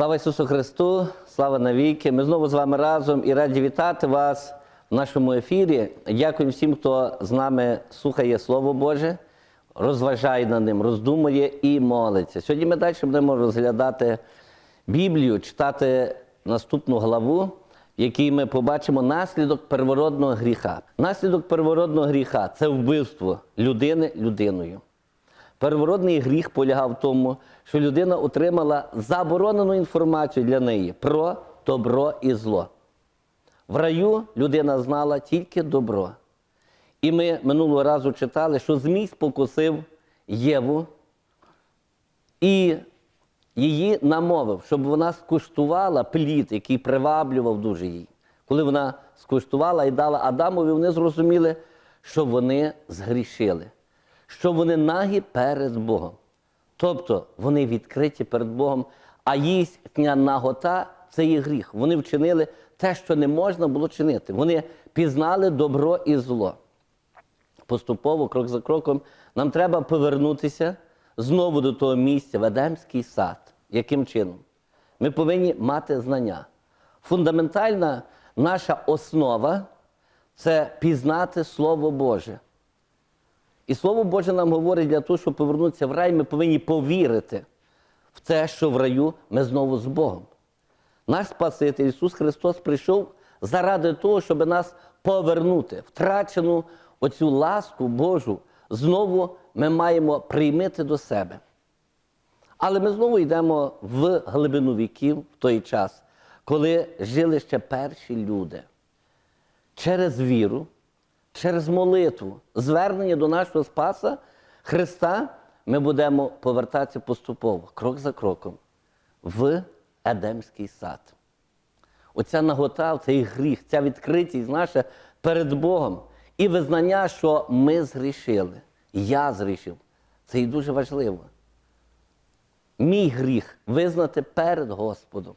Слава Ісусу Христу, слава навіки. Ми знову з вами разом і раді вітати вас в нашому ефірі. Дякую всім, хто з нами слухає Слово Боже, розважає над ним, роздумує і молиться. Сьогодні ми далі будемо розглядати Біблію, читати наступну главу, в якій ми побачимо наслідок первородного гріха. Наслідок первородного гріха це вбивство людини людиною. Первородний гріх полягав в тому, що людина отримала заборонену інформацію для неї про добро і зло. В раю людина знала тільки добро. І ми минулого разу читали, що Змій спокусив Єву і її намовив, щоб вона скуштувала плід, який приваблював дуже її. Коли вона скуштувала і дала Адамові, вони зрозуміли, що вони згрішили, що вони нагі перед Богом. Тобто вони відкриті перед Богом, а їхня нагота це є гріх. Вони вчинили те, що не можна було чинити. Вони пізнали добро і зло. Поступово, крок за кроком, нам треба повернутися знову до того місця в Едемський сад. Яким чином? Ми повинні мати знання. Фундаментальна наша основа це пізнати Слово Боже. І Слово Боже нам говорить для того, щоб повернутися в рай, ми повинні повірити в те, що в раю ми знову з Богом. Наш Спаситель Ісус Христос прийшов заради того, щоб нас повернути, втрачену оцю ласку Божу, знову ми маємо приймити до себе. Але ми знову йдемо в глибину віків в той час, коли жили ще перші люди. Через віру, через молитву, звернення до нашого Спаса Христа, ми будемо повертатися поступово, крок за кроком, в Едемський сад. Оця нагота, цей гріх, ця відкритість наша перед Богом і визнання, що ми згрішили, я згрішив. Це і дуже важливо. Мій гріх визнати перед Господом.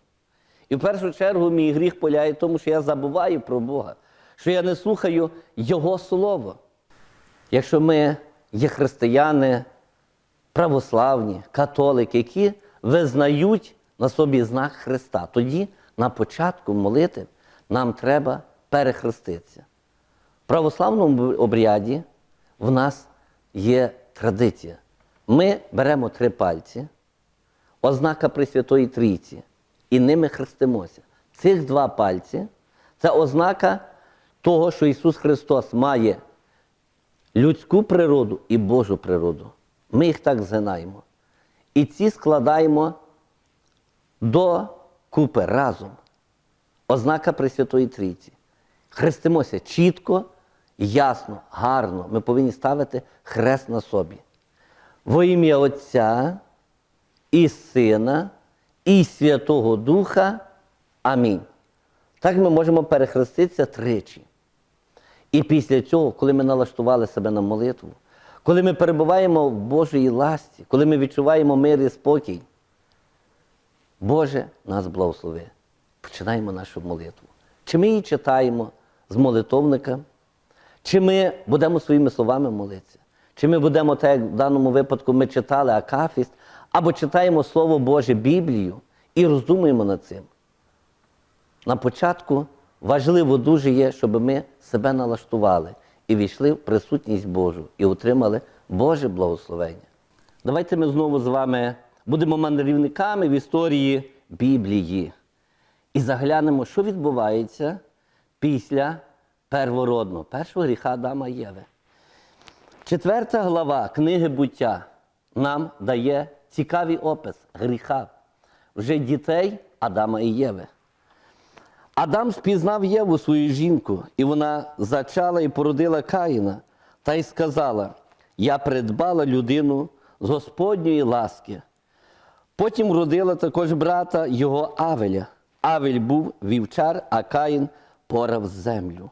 І в першу чергу мій гріх полягає в тому, що я забуваю про Бога, що я не слухаю Його Слово. Якщо ми є християни, православні, католики, які визнають на собі знак Христа, тоді на початку молитви нам треба перехреститися. В православному обряді в нас є традиція. Ми беремо три пальці, ознака Пресвятої Трійці, і ними хрестимося. Цих два пальці це ознака того, що Ісус Христос має людську природу і Божу природу. Ми їх так згинаємо. І ці складаємо до купи разом. Ознака Пресвятої Трійці. Хрестимося чітко, ясно, гарно. Ми повинні ставити хрест на собі. Во ім'я Отця і Сина, і Святого Духа. Амінь. Так ми можемо перехреститися тричі. І після цього, коли ми налаштували себе на молитву, коли ми перебуваємо в Божій ласті, коли ми відчуваємо мир і спокій, Боже нас благослови. Починаємо нашу молитву. Чи ми її читаємо з молитовника, чи ми будемо своїми словами молитися, чи ми будемо, так як в даному випадку ми читали Акафіст, або читаємо Слово Боже Біблію і роздумуємо над цим. На початку важливо дуже є, щоб ми себе налаштували і війшли в присутність Божу і отримали Боже благословення. Давайте ми знову з вами будемо мандрівниками в історії Біблії і заглянемо, що відбувається після первородного, першого гріха Адама і Єви. Четверта глава книги буття нам дає цікавий опис гріха вже дітей Адама і Єви. Адам спізнав Єву свою жінку, і вона зачала і породила Каїна, та й сказала: Я придбала людину з Господньої ласки. Потім родила також брата його Авеля. Авель був вівчар, а Каїн порав землю.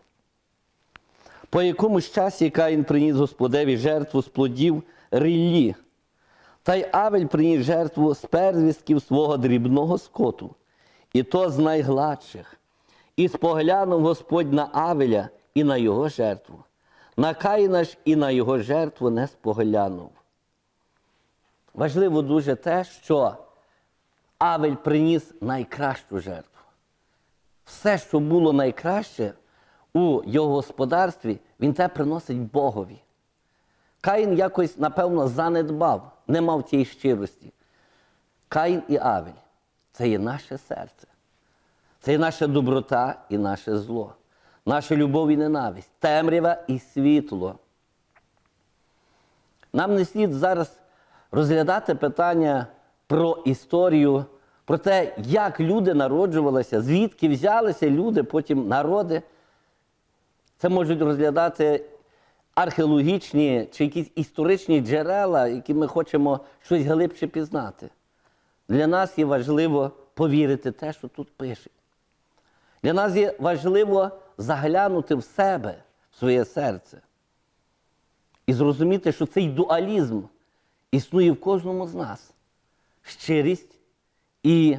По якомусь часі Каїн приніс Господеві жертву з плодів ріллі, та й Авель приніс жертву з первістків свого дрібного скоту, і то з найгладших. І споглянув Господь на Авеля і на його жертву. На Каїна ж і на його жертву не споглянув. Важливо дуже те, що Авель приніс найкращу жертву. Все, що було найкраще у його господарстві, він те приносить Богові. Каїн якось, напевно, занедбав, не мав тієї щирості. Каїн і Авель це є наше серце. Це є наша доброта і наше зло, наша любов і ненависть, темрява і світло. Нам не слід зараз розглядати питання про історію, про те, як люди народжувалися, звідки взялися люди, потім народи. Це можуть розглядати археологічні чи якісь історичні джерела, які ми хочемо щось глибше пізнати. Для нас є важливо повірити те, що тут пише. Для нас є важливо заглянути в себе, в своє серце. І зрозуміти, що цей дуалізм існує в кожному з нас. Щирість і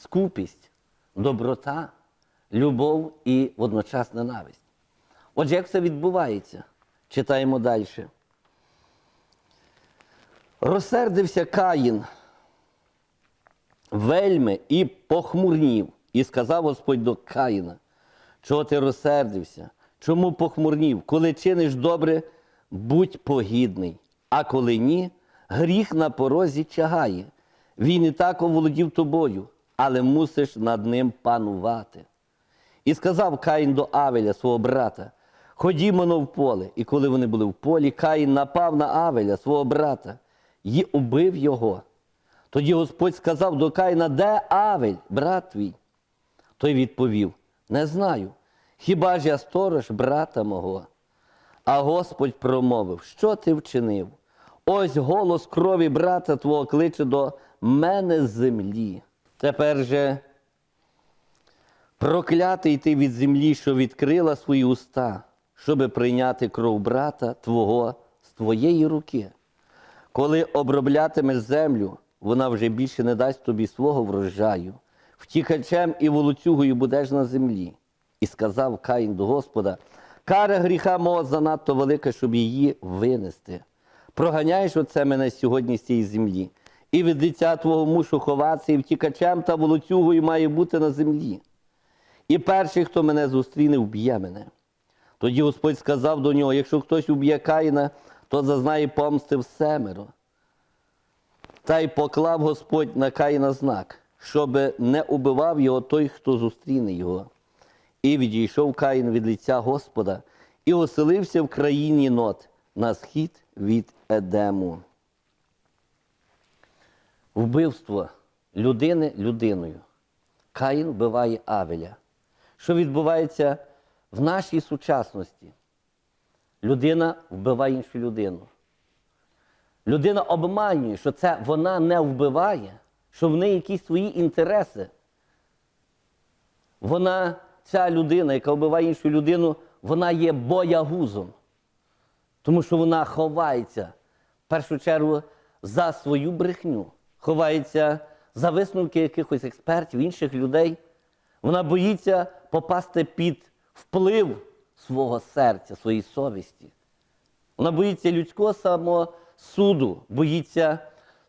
скупість, доброта, любов і водночас ненависть. Отже, як це відбувається? Читаємо далі. Розсердився Каїн вельми і похмурнів. І сказав Господь до Каїна, чого ти розсердився? Чому похмурнів? Коли чиниш добре, будь погідний, а коли ні, гріх на порозі чагає. Він і так оволодів тобою, але мусиш над ним панувати. І сказав Каїн до Авеля, свого брата, ходімо но в поле. І коли вони були в полі, Каїн напав на Авеля, свого брата, і убив його. Тоді Господь сказав до Каїна, де Авель, брат твій? Той відповів: Не знаю. Хіба ж я сторож брата мого? А Господь промовив, що ти вчинив? Ось голос крові брата твого кличе до мене з землі. Тепер же проклятий ти від землі, що відкрила свої уста, щоби прийняти кров брата твого з твоєї руки. Коли оброблятимеш землю, вона вже більше не дасть тобі свого врожаю. Втікачем і волоцюгою будеш на землі. І сказав Каїн до Господа: кара гріха мого занадто велика, щоб її винести. Проганяєш оце мене сьогодні з цієї землі, і від лиця твого мушу ховатися, і втікачем та волоцюгою має бути на землі. І перший, хто мене зустріне, вб'є мене. Тоді Господь сказав до нього: якщо хтось уб'є Каїна, то зазнає помсти в семеро. Та й поклав Господь на Каїна знак, щоб не убивав його той, хто зустріне його. І відійшов Каїн від лиця Господа і оселився в країні Нот на схід від Едему. Вбивство людини людиною. Каїн вбиває Авеля. Що відбувається в нашій сучасності? Людина вбиває іншу людину. Людина обманює, що це вона не вбиває, що в неї якісь свої інтереси. Вона, ця людина, яка вбиває іншу людину, вона є боягузом. Тому що вона ховається в першу чергу за свою брехню, ховається за висновки якихось експертів, інших людей. Вона боїться попасти під вплив свого серця, своєї совісті. Вона боїться людського самосуду, боїться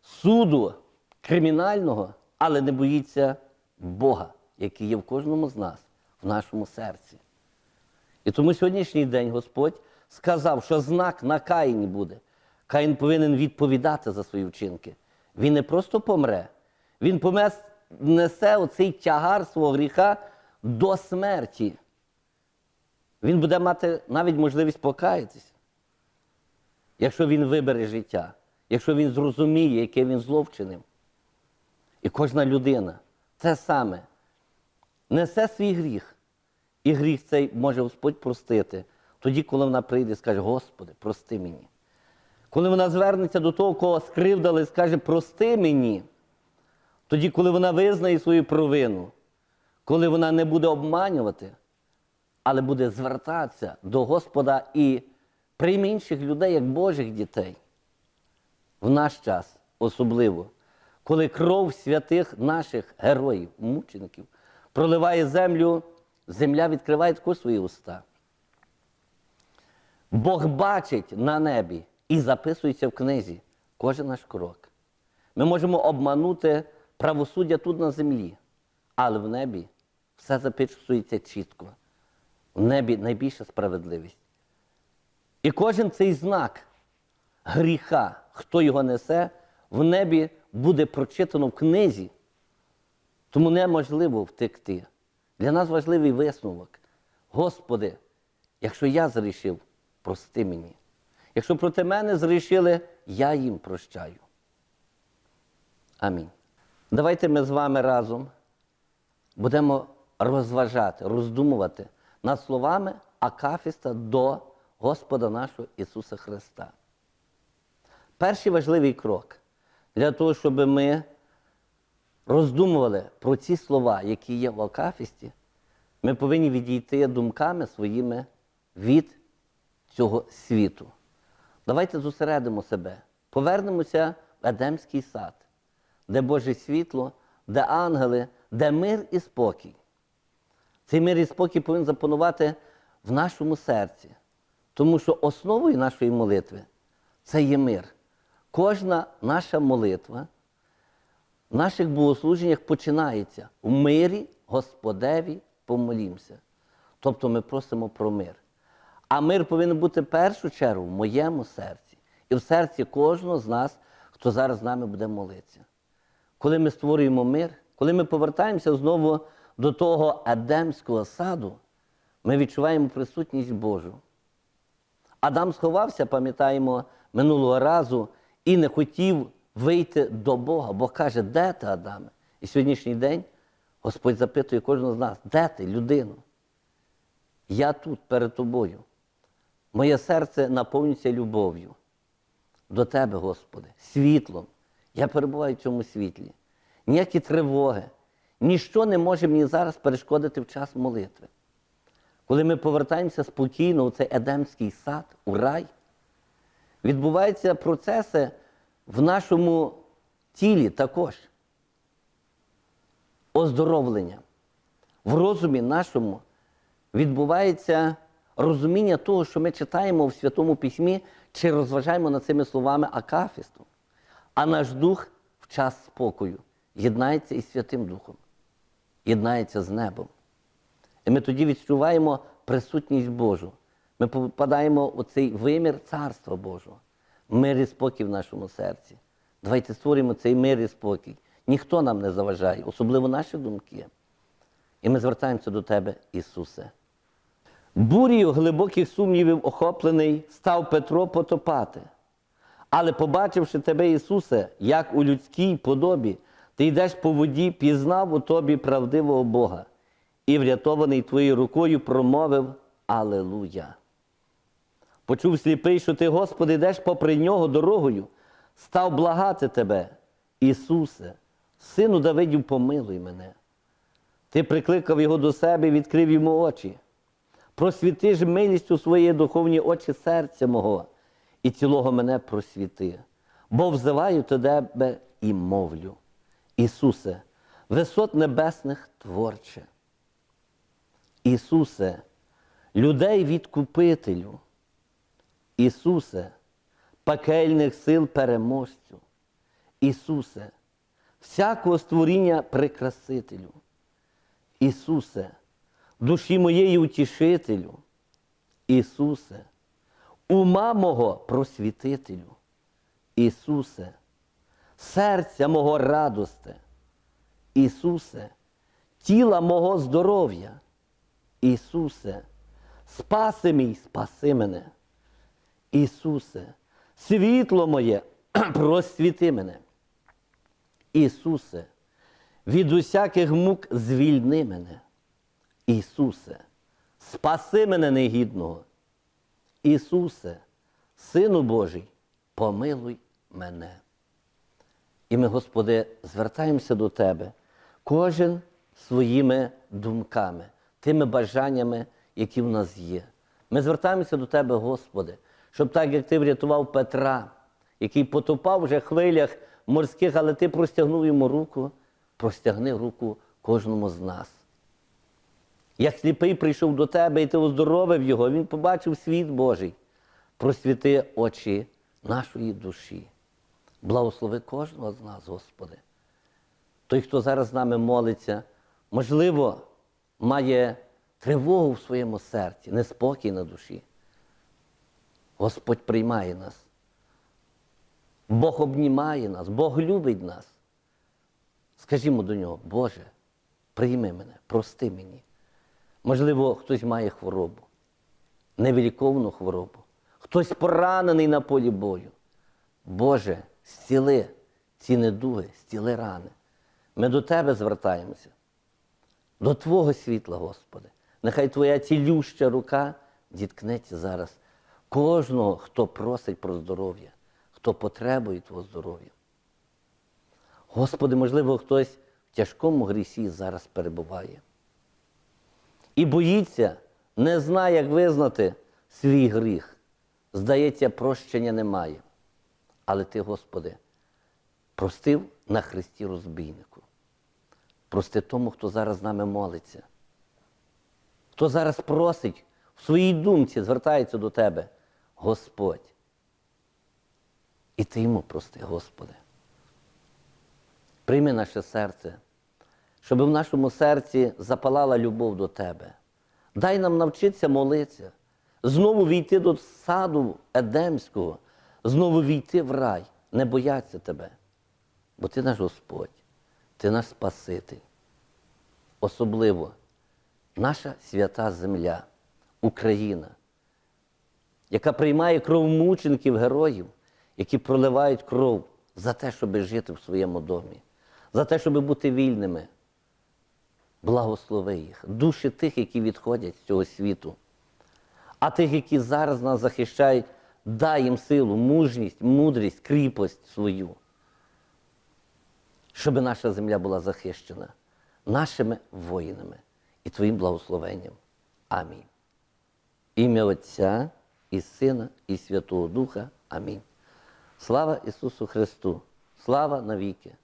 суду кримінального, але не боїться Бога, який є в кожному з нас, в нашому серці. І тому сьогоднішній день Господь сказав, що знак на Каїні буде. Каїн повинен відповідати за свої вчинки. Він не просто помре, він несе оцей тягар свого гріха до смерті. Він буде мати навіть можливість покаятися, якщо він вибере життя, якщо він зрозуміє, яке він зло вчинив. І кожна людина це саме несе свій гріх. І гріх цей може Господь простити тоді, коли вона прийде і скаже, Господи, прости мені. Коли вона звернеться до того, кого скривдали, скаже, прости мені. Тоді, коли вона визнає свою провину, коли вона не буде обманювати, але буде звертатися до Господа і прийме інших людей як Божих дітей. В наш час особливо, коли кров святих наших героїв, мучеників, проливає землю, земля відкриває також свої уста. Бог бачить на небі і записується в книзі кожен наш крок. Ми можемо обманути правосуддя тут на землі, але в небі все записується чітко. В небі найбільша справедливість. І кожен цей знак гріха, хто його несе, в небі буде прочитано в книзі, тому неможливо втекти. Для нас важливий висновок. Господи, якщо я зрішив, прости мені. Якщо проти мене зрішили, я їм прощаю. Амінь. Давайте ми з вами разом будемо розважати, роздумувати над словами Акафіста до Господа нашого Ісуса Христа. Перший важливий крок для того, щоб ми роздумували про ці слова, які є в Акафісті, ми повинні відійти думками своїми від цього світу. Давайте зосередимо себе, повернемося в Едемський сад, де Боже світло, де ангели, де мир і спокій. Цей мир і спокій повинен запанувати в нашому серці, тому що основою нашої молитви це є мир. Кожна наша молитва в наших богослуженнях починається в мирі Господеві помолімся. Тобто ми просимо про мир. А мир повинен бути в першу чергу в моєму серці і в серці кожного з нас, хто зараз з нами буде молитися. Коли ми створюємо мир, коли ми повертаємося знову до того Едемського саду, ми відчуваємо присутність Божу. Адам сховався, пам'ятаємо, минулого разу і не хотів вийти до Бога, бо каже, де ти, Адаме? І сьогоднішній день Господь запитує кожного з нас, де ти, людину? Я тут перед тобою. Моє серце наповнюється любов'ю до Тебе, Господи, світлом. Я перебуваю в цьому світлі. Ніякі тривоги, ніщо не може мені зараз перешкодити в час молитви. Коли ми повертаємося спокійно у цей Едемський сад, у рай, відбуваються процеси в нашому тілі також. Оздоровлення. В розумі нашому відбувається розуміння того, що ми читаємо в Святому Письмі чи розважаємо над цими словами Акафісту. А наш дух в час спокою єднається із Святим Духом, єднається з небом. І ми тоді відчуваємо присутність Божу. Ми попадаємо у цей вимір Царства Божого, мир і спокій в нашому серці. Давайте створимо цей мир і спокій. Ніхто нам не заважає, особливо наші думки. І ми звертаємося до Тебе, Ісусе. Бурію глибоких сумнівів охоплений став Петро потопати. Але, побачивши тебе, Ісусе, як у людській подобі, ти йдеш по воді, пізнав у тобі правдивого Бога, і врятований твоєю рукою промовив Алелуя. Почув сліпий, що ти, Господи, йдеш попри нього дорогою, став благати тебе, Ісусе, сину Давидів, помилуй мене. Ти прикликав його до себе відкрив йому очі. Просвіти ж милістю свої духовні очі серця мого, і цілого мене просвіти, бо взиваю тебе і мовлю. Ісусе, висот небесних творче. Ісусе, людей відкупителю. Ісусе, пекельних сил переможцю. Ісусе, всякого створіння прикрасителю. Ісусе, душі моєї утішителю. Ісусе, ума мого просвітителю. Ісусе, серця мого радосте. Ісусе, тіла мого здоров'я. Ісусе, спаси мій, спаси мене. Ісусе, світло моє, просвіти мене. Ісусе, від усяких мук звільни мене. Ісусе, спаси мене негідного. Ісусе, Сину Божий, помилуй мене. І ми, Господи, звертаємося до Тебе, кожен своїми думками, тими бажаннями, які в нас є. Ми звертаємося до Тебе, Господи, щоб так, як Ти врятував Петра, який потопав вже хвилях морських, але Ти простягнув йому руку, простягни руку кожному з нас. Як сліпий прийшов до тебе і ти оздоровив його, він побачив світ Божий. Просвіти очі нашої душі. Благослови кожного з нас, Господи. той, хто зараз з нами молиться, можливо, має тривогу в своєму серці, неспокій на душі. Господь приймає нас. Бог обнімає нас, Бог любить нас. Скажімо до нього, Боже, прийми мене, прости мені. Можливо, хтось має хворобу, невиліковну хворобу, хтось поранений на полі бою. Боже, зціли ці недуги, зціли рани. Ми до Тебе звертаємося, до Твого світла, Господи. Нехай Твоя цілюща рука діткнеться зараз кожного, хто просить про здоров'я, хто потребує Твого здоров'я. Господи, можливо, хтось в тяжкому грісі зараз перебуває. І боїться, не знає, як визнати свій гріх. Здається, прощення немає. Але ти, Господи, простив на Христі розбійнику. Прости тому, хто зараз з нами молиться, хто зараз просить в своїй думці, звертається до Тебе, Господь. І ти йому прости, Господи. Прийми наше серце, щоб в нашому серці запалала любов до Тебе. Дай нам навчитися молитися, знову війти до саду Едемського, знову війти в рай, не боятися Тебе. Бо Ти наш Господь, Ти наш Спаситель. Особливо наша свята земля, Україна, яка приймає кров мучеників, героїв, які проливають кров за те, щоб жити в своєму домі, за те, щоб бути вільними. Благослови їх, душі тих, які відходять з цього світу. А тих, які зараз нас захищають, дай їм силу, мужність, мудрість, кріпость свою, щоб наша земля була захищена нашими воїнами і Твоїм благословенням. Амінь. Ім'я Отця і Сина, і Святого Духа. Амінь. Слава Ісусу Христу! Слава навіки!